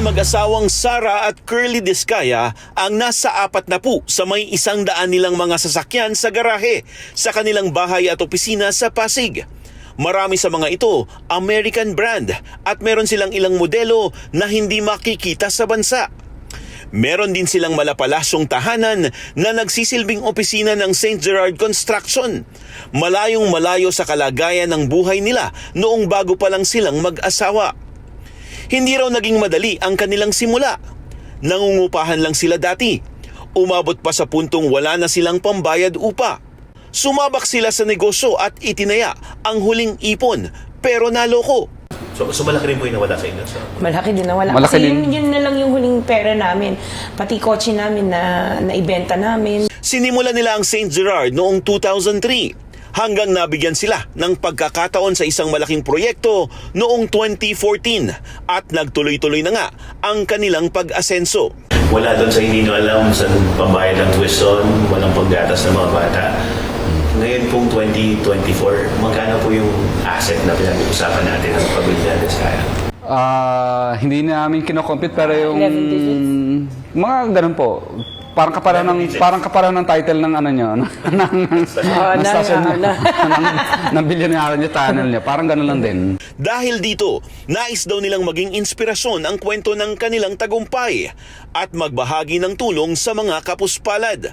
mga mag-asawang Sara at Curly Discaya ang nasa apat na po sa may isang daan nilang mga sasakyan sa garahe sa kanilang bahay at opisina sa Pasig. Marami sa mga ito, American brand at meron silang ilang modelo na hindi makikita sa bansa. Meron din silang malapalasyong tahanan na nagsisilbing opisina ng St. Gerard Construction. Malayong malayo sa kalagayan ng buhay nila noong bago pa lang silang mag-asawa. Hindi raw naging madali ang kanilang simula. Nangungupahan lang sila dati. Umabot pa sa puntong wala na silang pambayad upa. Sumabak sila sa negosyo at itinaya ang huling ipon pero naloko. So, so malaki rin po yung nawala sa inyo. So, Malaki din nawala. Malaki Kasi din. yun, yun na lang yung huling pera namin. Pati kotse namin na naibenta namin. Sinimula nila ang St. Gerard noong 2003 hanggang nabigyan sila ng pagkakataon sa isang malaking proyekto noong 2014 at nagtuloy-tuloy na nga ang kanilang pag-asenso. wala doon sa hindi nyo alam sa pambayad ng tuition, walang paggatas ng mga bata. Ngayon pong 2024, magkano po yung asset na pinag-uusapan natin ng pamilya ng Kaya? Ah, hindi namin kinocompute pero yung 11 digits? mga ganun po. Parang kapareho 11 ng parang kapareho ng title ng ano niyo, ng ng, Ah, ng na- station niya, na- ng, ng bilyonaryo niya, tunnel niya. Parang ganun lang din. Dahil dito, nais daw nilang maging inspirasyon ang kwento ng kanilang tagumpay at magbahagi ng tulong sa mga kapuspalad.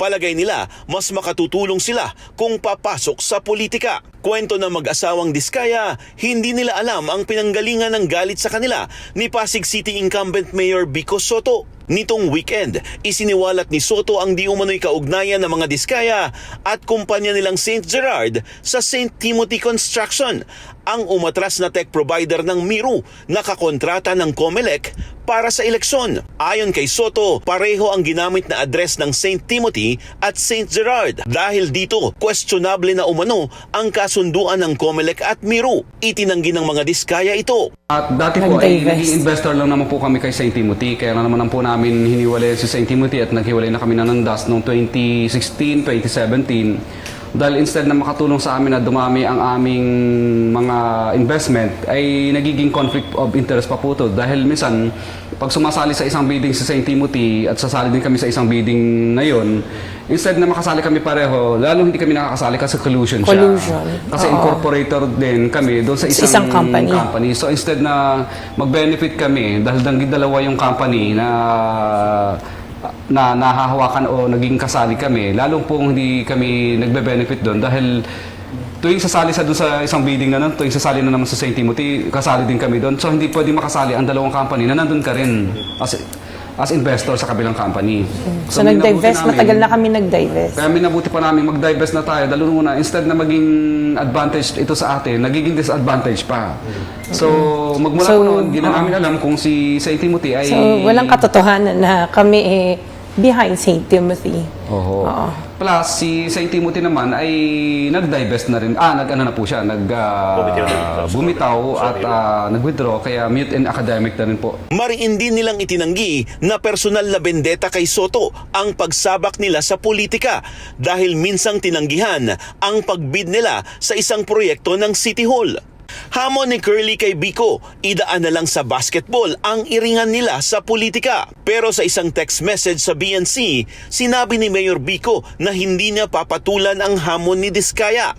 Palagay nila, mas makatutulong sila kung papasok sa politika. Kwento ng mag-asawang Diskaya, hindi nila alam ang pinanggalingan ng galit sa kanila ni Pasig City incumbent Mayor Bico Soto. Nitong weekend, isiniwalat ni Soto ang di umano'y kaugnayan ng mga Diskaya at kumpanya nilang St. Gerard sa St. Timothy Construction, ang umatras na tech provider ng Miru na kakontrata ng Comelec para sa eleksyon. Ayon kay Soto, pareho ang ginamit na address ng St. Timothy at St. Gerard. Dahil dito, questionable na umano ang kasunduan ng Comelec at Miru. Itinanggi ng mga Diskaya ito. At dati po ay naging investor lang naman po kami kay St. Timothy. Kaya na naman po namin hiniwalay si St. Timothy at naghiwalay na kami ng DAS noong 2016, 2017. Dahil instead na makatulong sa amin na dumami ang aming mga investment, ay nagiging conflict of interest pa po to. Dahil minsan, pag sumasali sa isang bidding sa St. Timothy at sasali din kami sa isang bidding na yon, instead na makasali kami pareho, lalo hindi kami nakakasali kasi collusion siya. Collusion. Kasi Oo. incorporator din kami doon sa Sa isang, isang company. company. So instead na mag-benefit kami dahil dang dalawa yung company na na nahahawakan o naging kasali kami, lalong pong hindi kami nagbe-benefit doon dahil tuwing sasali sa doon sa isang bidding na nun, tuwing sasali na naman sa St. Timothy, kasali din kami doon. So hindi pwede makasali ang dalawang company na nandun ka rin as, as investor sa kabilang company. So, minabuti nag-divest, matagal na kami nag-divest. kaya minabuti pa namin mag-divest na tayo. Dalo muna, instead na maging advantage ito sa atin, nagiging disadvantage pa. So, magmula So, po noon, hindi na namin alam kung si St. Timothy ay... So, walang katotohanan na kami eh, behind St. Timothy. Oho. Oo. Plus, si St. Timothy naman ay nag-divest na rin. Ah, nag-ano na po siya, nag... ah, Bumitaw at ah, nag-withdraw, kaya mute and academic na rin po. Mariin din nilang itinanggi na personal na bendeta kay Soto ang pagsabak nila sa politika dahil minsang tinanggihan ang pagbid nila sa isang proyekto ng City Hall. Hamon ni Curly kay Biko, idaan na lang sa basketball ang iringan nila sa politika. Pero sa isang text message sa BNC, sinabi ni Mayor Biko na hindi niya papatulan ang hamon ni Diskaya.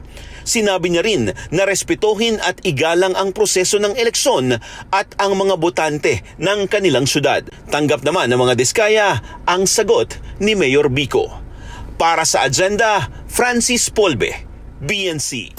Sinabi niya rin na respetuhin at igalang ang proseso ng eleksyon at ang mga botante ng kanilang syudad. Tanggap naman ng mga diskaya ang sagot ni Mayor Bico. Para sa agenda, Francis Polbe, BNC.